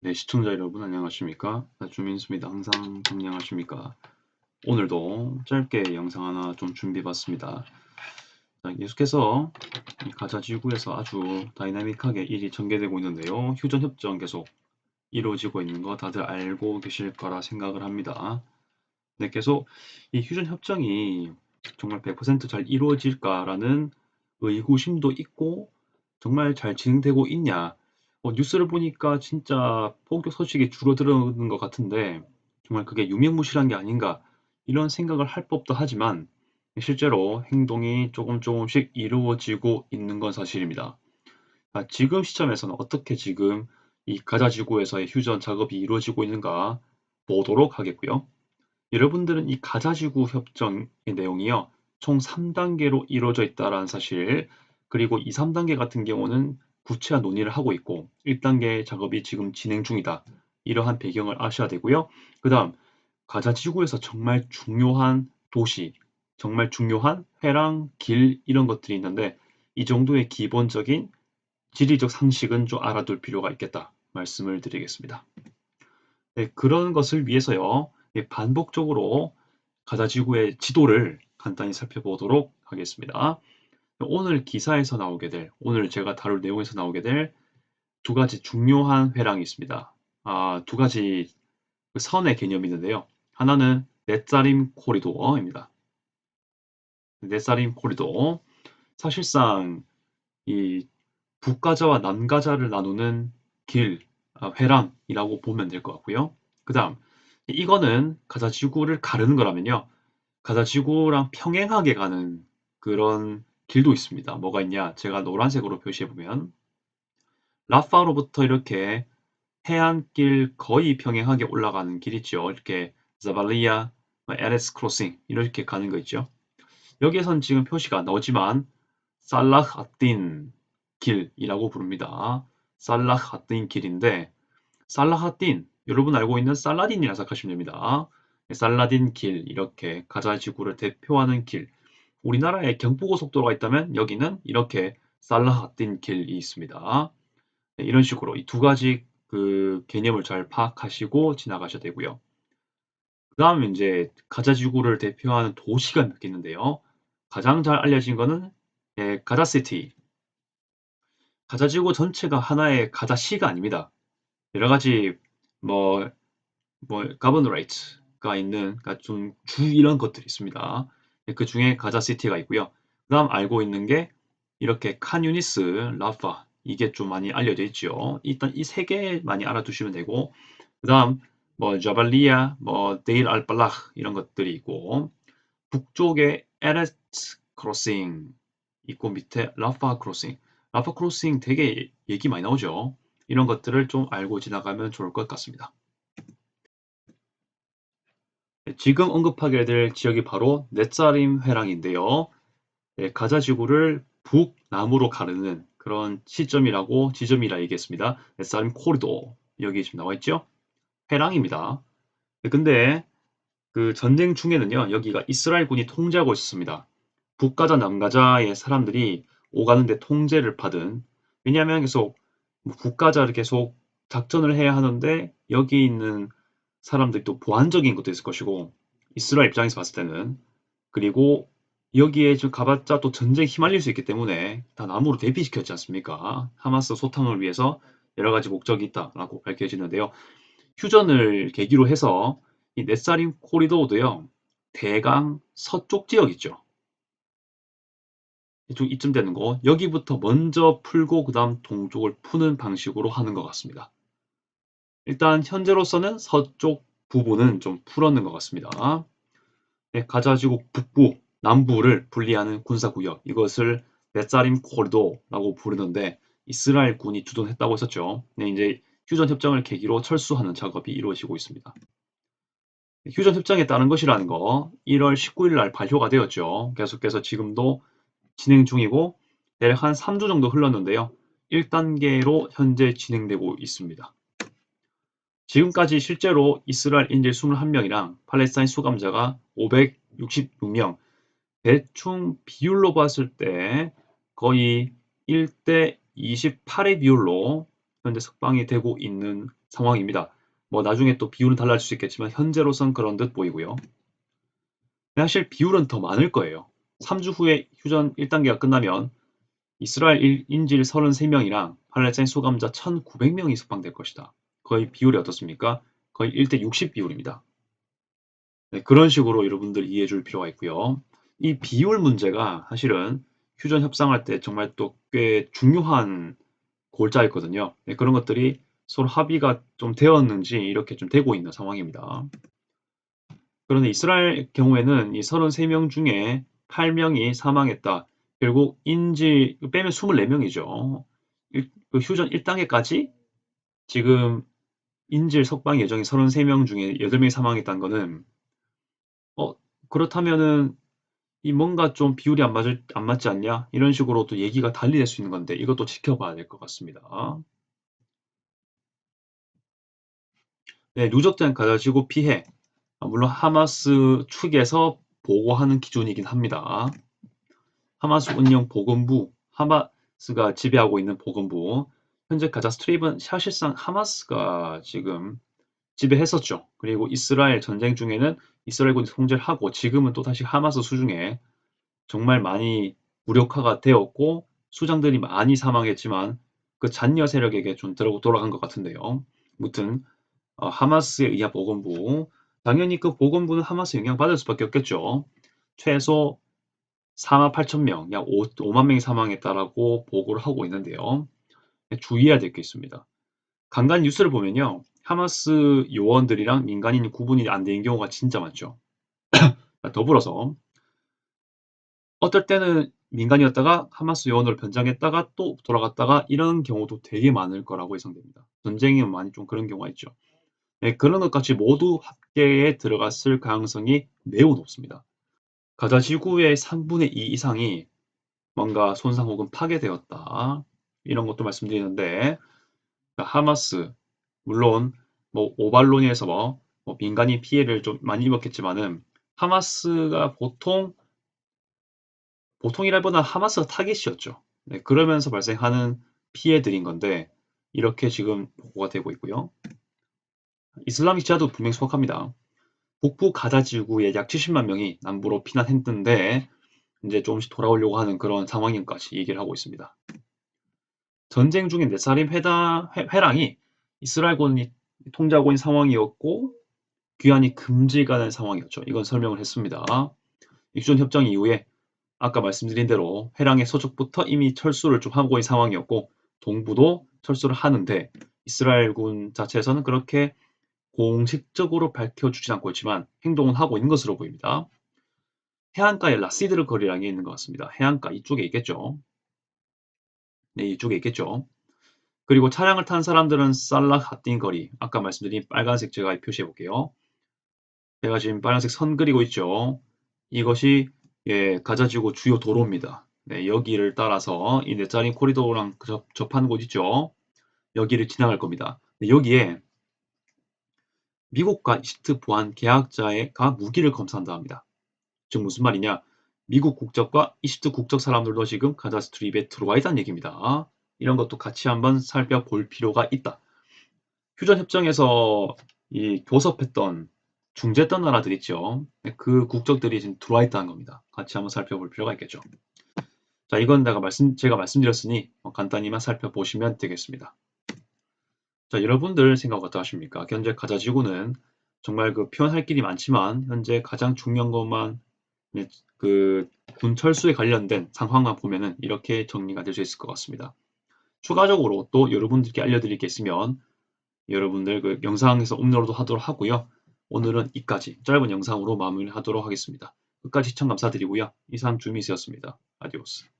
네, 시청자 여러분 안녕하십니까? 주민수입니다. 항상 안녕하십니까? 오늘도 짧게 영상 하나 좀 준비해봤습니다. 자, 계속해서 이 가자 지구에서 아주 다이나믹하게 일이 전개되고 있는데요. 휴전 협정 계속 이루어지고 있는 거 다들 알고 계실 거라 생각을 합니다. 네, 계속 이 휴전 협정이 정말 100%잘 이루어질까라는 의구심도 있고 정말 잘 진행되고 있냐 어, 뉴스를 보니까 진짜 폭격 소식이 줄어드는 것 같은데 정말 그게 유명무실한 게 아닌가 이런 생각을 할 법도 하지만 실제로 행동이 조금 조금씩 이루어지고 있는 건 사실입니다. 아, 지금 시점에서는 어떻게 지금 이 가자 지구에서의 휴전 작업이 이루어지고 있는가 보도록 하겠고요. 여러분들은 이 가자 지구 협정의 내용이요. 총 3단계로 이루어져 있다는 사실 그리고 이 3단계 같은 경우는 구체화 논의를 하고 있고 1단계 작업이 지금 진행 중이다. 이러한 배경을 아셔야 되고요. 그 다음 가자 지구에서 정말 중요한 도시, 정말 중요한 회랑, 길 이런 것들이 있는데 이 정도의 기본적인 지리적 상식은 좀 알아둘 필요가 있겠다 말씀을 드리겠습니다. 네, 그런 것을 위해서요. 반복적으로 가자 지구의 지도를 간단히 살펴보도록 하겠습니다. 오늘 기사에서 나오게 될, 오늘 제가 다룰 내용에서 나오게 될 두 가지 중요한 회랑이 있습니다. 아, 두 가지 그 선의 개념이 있는데요. 하나는 넷자림 코리도어입니다. 넷자림 코리도어. 사실상 이 북가자와 남가자를 나누는 길, 아, 회랑이라고 보면 될 것 같고요. 그 다음, 이거는 가자지구를 가르는 거라면요. 가자지구랑 평행하게 가는 그런 길도 있습니다. 뭐가 있냐? 제가 노란색으로 표시해 보면 라파로부터 이렇게 해안길 거의 평행하게 올라가는 길 있죠. 이렇게 자발리아, 에레스 크로싱 이렇게 가는 거 있죠. 여기에선 지금 표시가 안 나오지만 살라흐 아틴 길이라고 부릅니다. 살라흐 아틴 길인데 살라흐 아틴 여러분 알고 있는 살라딘이라 생각하시면 됩니다. 살라딘 길 이렇게 가자 지구를 대표하는 길 우리나라에 경부고속도로가 있다면 여기는 이렇게 살라하틴 길이 있습니다. 네, 이런 식으로 이 두 가지 그 개념을 잘 파악하시고 지나가셔야 되고요. 그 다음에 이제 가자지구를 대표하는 도시가 몇 개 있는데요. 가장 잘 알려진 거는 예, 가자시티. 가자지구 전체가 하나의 가자시가 아닙니다. 여러 가지 뭐, 뭐, 가버너레이트가 있는, 그러니까 좀주 이런 것들이 있습니다. 네, 그 중에 가자시티가 있고요. 그 다음 알고 있는 게 이렇게 칸유니스, 라파 이게 좀 많이 알려져 있죠. 일단 이 세 개 많이 알아두시면 되고 그 다음 뭐 자발리아, 뭐 데일 알발라흐 이런 것들이 있고 북쪽에 에레스 크로싱 있고 밑에 라파 크로싱 라파 크로싱 되게 얘기 많이 나오죠. 이런 것들을 좀 알고 지나가면 좋을 것 같습니다. 네, 지금 언급하게 될 지역이 바로 넷자림 회랑인데요. 네, 가자 지구를 북남으로 가르는 그런 시점이라고 지점이라 얘기했습니다. 넷자림 코리도 여기 지금 나와 있죠. 회랑입니다. 네, 근데 그 전쟁 중에는요. 여기가 이스라엘군이 통제하고 있었습니다. 북가자 남가자의 사람들이 오가는데 통제를 받은 왜냐하면 계속 북가자를 계속 작전을 해야 하는데 여기 있는 사람들이 또 보안적인 것도 있을 것이고 이스라엘 입장에서 봤을 때는 그리고 여기에 좀 가봤자 또 전쟁에 휘말릴 수 있기 때문에 다 나무로 대피시켰지 않습니까? 하마스 소탕을 위해서 여러 가지 목적이 있다라고 밝혀지는데요. 휴전을 계기로 해서 이 넷사림 코리도도요. 대강 서쪽 지역 있죠. 이쪽 이쯤 되는 거 여기부터 먼저 풀고 그 다음 동쪽을 푸는 방식으로 하는 것 같습니다. 일단 현재로서는 서쪽 부분은 좀 풀었는 것 같습니다. 네, 가자지구 북부, 남부를 분리하는 군사구역 이것을 넷사림 코리도라고 부르는데 이스라엘 군이 주둔했다고 했었죠. 네, 이제 휴전 협정을 계기로 철수하는 작업이 이루어지고 있습니다. 휴전 협정에 따른 것이라는 거 1월 19일 날 발효가 되었죠. 계속해서 지금도 진행 중이고 대략 한 3주 정도 흘렀는데요. 1단계로 현재 진행되고 있습니다. 지금까지 실제로 이스라엘 인질 21명이랑 팔레스타인 수감자가 566명, 대충 비율로 봤을 때 거의 1대 28의 비율로 현재 석방이 되고 있는 상황입니다. 뭐 나중에 또 비율은 달라질 수 있겠지만 현재로선 그런 듯 보이고요. 사실 비율은 더 많을 거예요. 3주 후에 휴전 1단계가 끝나면 이스라엘 인질 33명이랑 팔레스타인 소감자 1,900명이 석방될 것이다. 거의 비율이 어떻습니까? 거의 1대 60 비율입니다. 네, 그런 식으로 여러분들 이해해 줄 필요가 있고요. 이 비율 문제가 사실은 휴전 협상할 때 정말 또 꽤 중요한 골자였거든요. 네, 그런 것들이 서로 합의가 좀 되었는지 이렇게 좀 되고 있는 상황입니다. 그런데 이스라엘 경우에는 이 33명 중에 8명이 사망했다. 결국 인지 빼면 24명이죠. 그 휴전 1단계까지 지금 인질 석방 예정인 33명 중에 8명이 사망했다는 거는 어 그렇다면은 이 뭔가 좀 비율이 안 맞을 안 맞지 않냐? 이런 식으로 또 얘기가 달리 될 수 있는 건데 이것도 지켜봐야 될 것 같습니다. 네, 누적된 가자지구 피해 아, 물론 하마스 측에서 보고하는 기준이긴 합니다. 하마스 운영 보건부, 하마스가 지배하고 있는 보건부, 현재 가자 스트립은 사실상 하마스가 지금 지배했었죠. 그리고 이스라엘 전쟁 중에는 이스라엘군이 통제를 하고 지금은 또 다시 하마스 수중에 정말 많이 무력화가 되었고 수장들이 많이 사망했지만 그 잔여 세력에게 좀 돌아간 것 같은데요. 무튼 어, 하마스에 의한 보건부 당연히 그 보건부는 하마스 영향 받을 수밖에 없겠죠. 최소 4만 8천 명, 약 5, 5만 명이 사망했다라고 보고를 하고 있는데요. 주의해야 될 게 있습니다. 간간 뉴스를 보면요. 하마스 요원들이랑 민간인이 구분이 안 되는 경우가 진짜 많죠. 더불어서 어떨 때는 민간이었다가 하마스 요원으로 변장했다가 또 돌아갔다가 이런 경우도 되게 많을 거라고 예상됩니다. 전쟁이 많이 좀 그런 경우가 있죠. 네, 그런 것까지 모두 합계에 들어갔을 가능성이 매우 높습니다. 가자 지구의 3분의 2 이상이 뭔가 손상 혹은 파괴되었다. 이런 것도 말씀드리는데 그러니까 하마스 물론 뭐 오발론에서 뭐, 뭐 민간인 피해를 좀 많이 입었겠지만은 하마스가 보통 보통이라보다 하마스가 타깃이었죠. 네, 그러면서 발생하는 피해들인 건데 이렇게 지금 보고가 되고 있고요. 이슬람식 지하도 분명히 소박합니다. 북부 가자 지구의 약 70만 명이 남부로 피난했는데 이제 조금씩 돌아오려고 하는 그런 상황인까지 얘기를 하고 있습니다. 전쟁 중인 네사림 회당, 회, 랑이 이스라엘군이 통제하고 있는 상황이었고 귀환이 금지가 된 상황이었죠. 이건 설명을 했습니다. 육전 협정 이후에 아까 말씀드린 대로 회랑의 서쪽부터 이미 철수를 좀 하고 있는 상황이었고 동부도 철수를 하는데 이스라엘군 자체에서는 그렇게 공식적으로 밝혀주지 않고 있지만 행동은 하고 있는 것으로 보입니다. 해안가에 라시드르 거리라는 게 있는 것 같습니다. 해안가 이쪽에 있겠죠. 네, 이쪽에 있겠죠. 그리고 차량을 탄 사람들은 살라 하틴 거리, 아까 말씀드린 빨간색 제가 표시해 볼게요. 제가 지금 빨간색 선 그리고 있죠. 이것이 예, 가자지구 주요 도로입니다. 네, 여기를 따라서 이 네짜린 코리도랑 접, 접하는 곳 있죠. 여기를 지나갈 겁니다. 네, 여기에 미국과 이스트 보안 계약자가 무기를 검사한다 합니다. 즉 무슨 말이냐? 미국 국적과 이집트 국적 사람들도 지금 가자 스트립에 들어와 있다는 얘기입니다. 이런 것도 같이 한번 살펴볼 필요가 있다. 휴전 협정에서 이 교섭했던 중재했던 나라들 있죠. 그 국적들이 지금 들어와 있다는 겁니다. 같이 한번 살펴볼 필요가 있겠죠. 자, 이건 내가 말씀 제가 말씀드렸으니 뭐 간단히만 살펴보시면 되겠습니다. 자, 여러분들 생각 어떠하십니까? 현재 가자 지구는 정말 그 표현할 길이 많지만 현재 가장 중요한 것만 네, 그 군 철수에 관련된 상황만 보면은 이렇게 정리가 될 수 있을 것 같습니다. 추가적으로 또 여러분들께 있으면 여러분들 그 영상에서 업로드 하도록 하고요. 오늘은 이까지 짧은 영상으로 마무리하도록 하겠습니다. 끝까지 시청 감사드리고요. 이상 주미스였습니다. 아디오스.